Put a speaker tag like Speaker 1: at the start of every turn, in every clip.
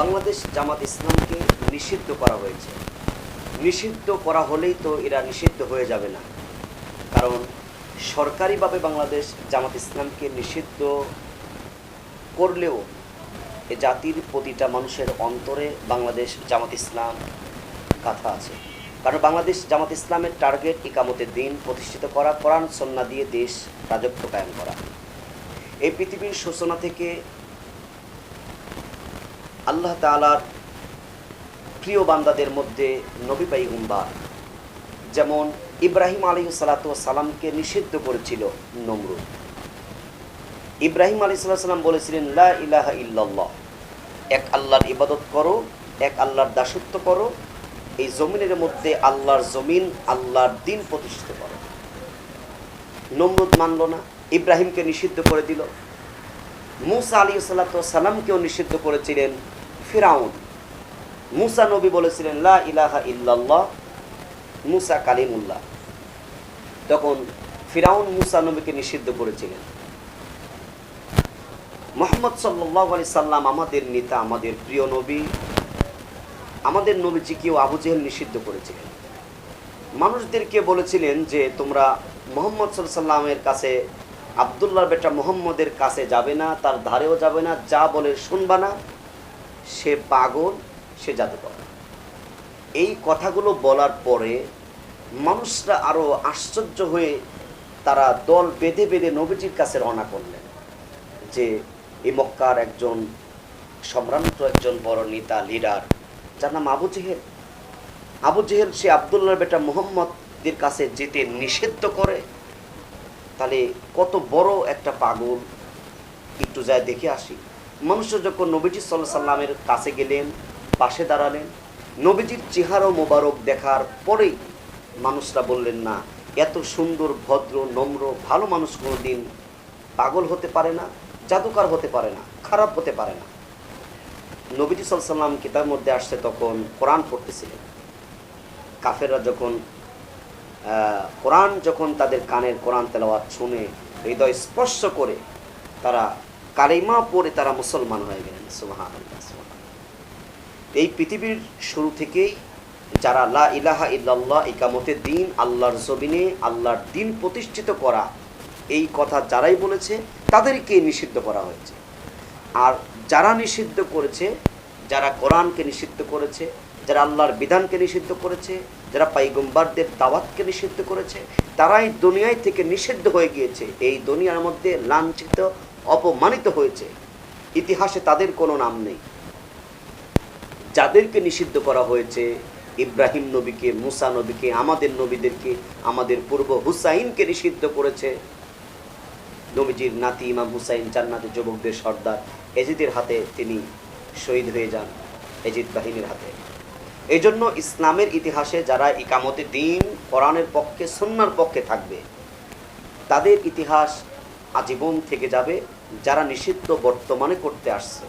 Speaker 1: বাংলাদেশ জামাত ইসলামকে নিষিদ্ধ করা হয়েছে। নিষিদ্ধ করা হলেই তো এরা নিষিদ্ধ হয়ে যাবে না। কারণ সরকারিভাবে বাংলাদেশ জামাত ইসলামকে নিষিদ্ধ করলেও এ জাতির প্রতিটা মানুষের অন্তরে বাংলাদেশ জামাত ইসলাম কথা আছে। কারণ বাংলাদেশ জামাত ইসলামের টার্গেট ইকামতের দিন প্রতিষ্ঠিত করা, কোরআন সন্না দিয়ে দেশ রাজত্ব কায়েম করা। এই পৃথিবীর সূচনা থেকে আল্লাহ তালার প্রিয় বান্দাদের মধ্যে নবী পাইগুম্বার যেমন ইব্রাহিম আলী সালাতু সালামকে নিষিদ্ধ করেছিল নমরুদ। ইব্রাহিম আলী সাল্লাম বলেছিলেন, লা ইলাহা ইল্লাল্লাহ। এক আল্লাহর ইবাদত করো, এক আল্লাহর দাসত্ব করো, এই জমিনের মধ্যে আল্লাহর জমিন, আল্লাহর দিন প্রতিষ্ঠিত করো। নমরুদ মানল না, ইব্রাহিমকে নিষিদ্ধ করে দিল। মুসা আলী সাল্লামকেও নিষিদ্ধ করেছিলেন ফিরাউন। মুসা নবী বলেছিলেন, লা ইলাহা ইল্লাল্লাহ, মুসা কালিমুল্লাহ। তখন ফিরাউন মুসা নবীকে নিষিদ্ধ করেছিলেন। মোহাম্মদ সাল্লাহ আলি সাল্লাম আমাদের নেতা, আমাদের প্রিয় নবী, আমাদের নবীজিকেও আবু জেহেল নিষিদ্ধ করেছিলেন। মানুষদেরকে বলেছিলেন যে, তোমরা মোহাম্মদ সাল্লামের কাছে আবদুল্লাহর বেটা মোহাম্মদের কাছে যাবে না, তার ধারেও যাবে না, যা বলে শুনবা না, সে পাগল, সে জাদুকর। এই কথাগুলো বলার পরে মানুষরা আরও আশ্চর্য হয়ে তারা দল বেঁধে বেঁধে নবীজির কাছে রওনা করলেন যে এই মক্কার একজন সম্ভ্রান্ত একজন বড় নেতা, লিডার, যার নাম আবু জেহেল। আবু জেহেল, সে আবদুল্লাহর বেটা মোহাম্মদের কাছে যেতে নিষিদ্ধ করে তাহলে কত বড় একটা পাগল? একটু যায় দেখে আসি। মানুষ যখন নবীজি সাল্লাহ সাল্লামের কাছে গেলেন, পাশে দাঁড়ালেন, নবীজির চেহারা মোবারক দেখার পরেই মানুষরা বললেন, না, এত সুন্দর, ভদ্র, নম্র, ভালো মানুষ কোনোদিন পাগল হতে পারে না, জাদুকার হতে পারে না, খারাপ হতে পারে না। নবীজি সাল্লাম কিতাবের মধ্যে আসছে তখন কোরআন পড়তেছিলেন। কাফেররা যখন কোরআন যখন তাদের কানের কোরআন তেলাওয়াত শুনে হৃদয় স্পর্শ করে, তারা কালিমা পড়ে তারা মুসলমান হয়ে গেলেন এই পৃথিবীর শুরু থেকেই যারা লা ইলাহা ইল্লাল্লাহ ইকামতের দিন, আল্লাহর জমিনে, আল্লাহর দিন প্রতিষ্ঠিত করা, এই কথা যারাই বলেছে, তাদেরকে নিষিদ্ধ করা হয়েছে। আর যারা নিষিদ্ধ করেছে, যারা কোরআনকে নিষিদ্ধ করেছে, যারা আল্লাহর বিধানকে নিষিদ্ধ করেছে যারা পাইগম্বারদের দাওয়াতকে নিষিদ্ধ করেছে, তারাই দুনিয়ায় থেকে নিষিদ্ধ হয়ে গিয়েছে। এই দুনিয়ার মধ্যে লাঞ্ছিত, অপমানিত হয়েছে। ইতিহাসে তাদের কোনো নাম নেই। যাদেরকে নিষিদ্ধ করা হয়েছে, ইব্রাহিম নবীকে, মুসা নবীকে, আমাদের নবীদেরকে, আমাদের পূর্ব হুসাইনকে নিষিদ্ধ করেছে। নবীজির নাতি ইমাম হুসাইন, জান্নাতি যুবকদের সর্দার এজিদের হাতে তিনি শহীদ হয়ে যান, এজিদ বাহিনীর হাতে। এই জন্য ইসলামের ইতিহাসে যারা ইকামতে দিন, কোরআনের পক্ষে সন্ন্যার পক্ষে থাকবে, তাদের ইতিহাস আজীবন থেকে যাবে, যারা নিষিদ্ধ বর্তমানে করতে আসছে।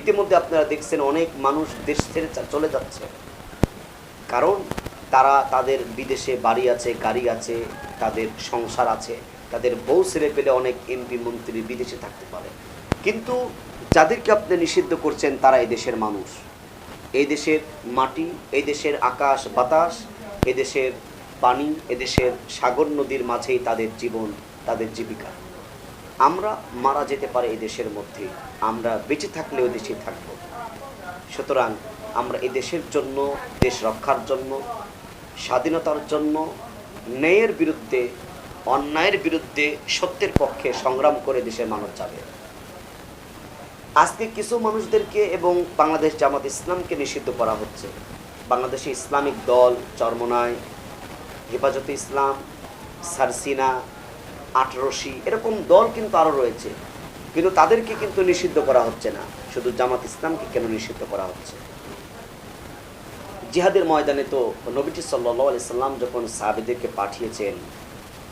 Speaker 1: ইতিমধ্যে আপনারা দেখছেন অনেক মানুষ দেশ ছেড়ে চলে যাচ্ছে। কারণ তারা তাদের বিদেশে বাড়ি আছে, গাড়ি আছে, তাদের সংসার আছে, তাদের বউ ছেড়ে পেলে অনেক এমপি, মন্ত্রী বিদেশে থাকতে পারে। কিন্তু যাদেরকে আপনি নিষিদ্ধ করছেন, তারা এই দেশের মানুষ। এই দেশের মাটি, এই দেশের আকাশ, বাতাস এই দেশের পানি এদেশের সাগর নদীর মাঝেই তাদের জীবন, তাদের জীবিকা। আমরা মারা যেতে পারে এই দেশের মধ্যে, আমরা বেঁচে থাকলে ওই দেশেই থাকব। সুতরাং আমরা এই দেশের জন্য, দেশ রক্ষার জন্য, স্বাধীনতার জন্য, ন্যায়ের বিরুদ্ধে, অন্যায়ের বিরুদ্ধে সত্যের পক্ষে সংগ্রাম করে দেশের মানুষ যাবে। আজকে কিছু মানুষদেরকে এবং বাংলাদেশ জামাত ইসলামকে নিষিদ্ধ করা হচ্ছে। বাংলাদেশে ইসলামিক দল চরমনায় হেফাজতে ইসলাম, সারসিনা, আটরশি, এরকম দল কিন্তু আরও রয়েছে। কিন্তু তাদেরকে কিন্তু নিষিদ্ধ করা হচ্ছে না। শুধু জামাত ইসলামকে কেন নিষিদ্ধ করা হচ্ছে? জিহাদের ময়দানে তো নবীজি সাল্লাহ আলি সাল্লাম যখন সাহাবিদেরকে পাঠিয়েছেন,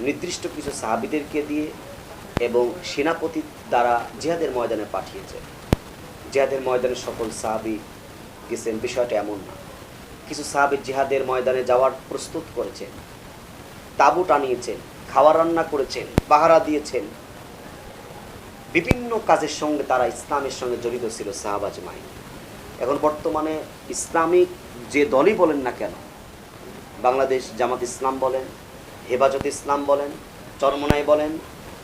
Speaker 1: নির্দিষ্ট কিছু সাহাবিদেরকে দিয়ে এবং সেনাপতি দ্বারা জিহাদের ময়দানে পাঠিয়েছে। জিহাদের ময়দানে সকল সাহাবি গেছেন, বিষয়টা এমন না। কিছু সাহাবি জিহাদের ময়দানে যাওয়ার প্রস্তুত করেছেন, তাবু টানিয়েছেন খাবার রান্না করেছেন, পাহারা দিয়েছেন। বিভিন্ন কাজের সঙ্গে তারা ইসলামের সঙ্গে জড়িত ছিল সাহাবাজ মাইন এখন বর্তমানে ইসলামিক যে দলই বলেন না কেন, বাংলাদেশ জামাত ইসলাম বলেন, হেফাজত ইসলাম বলেন, চরমনাই বলেন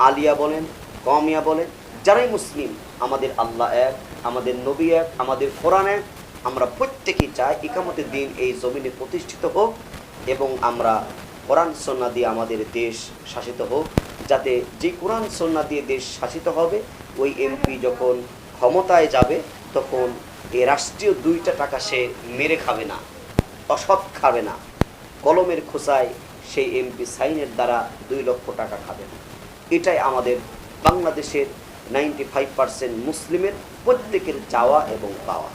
Speaker 1: আলিয়া বলেন, কমিয়া বলেন, যারাই মুসলিম, আমাদের আল্লাহ এক, আমাদের নবী এক, আমাদের কোরআন এক, আমরা প্রত্যেকেই চাই ইকামতের দিন এই জমিনে প্রতিষ্ঠিত হোক এবং আমরা কোরআন সন্না দিয়ে আমাদের দেশ শাসিত হোক, যাতে যে কোরআন সন্না দিয়ে দেশ শাসিত হবে, ওই এমপি যখন ক্ষমতায় যাবে, তখন এই রাষ্ট্রীয় দুইটা টাকা সে মেরে খাবে না, অসৎ খাবে না, কলমের খোসায় সেই এমপি সাইনের দ্বারা দুই লক্ষ টাকা খাবে না। এটাই আমাদের বাংলাদেশের নাইনটি ফাইভ পার্সেন্ট মুসলিমের প্রত্যেকের চাওয়া এবং পাওয়া।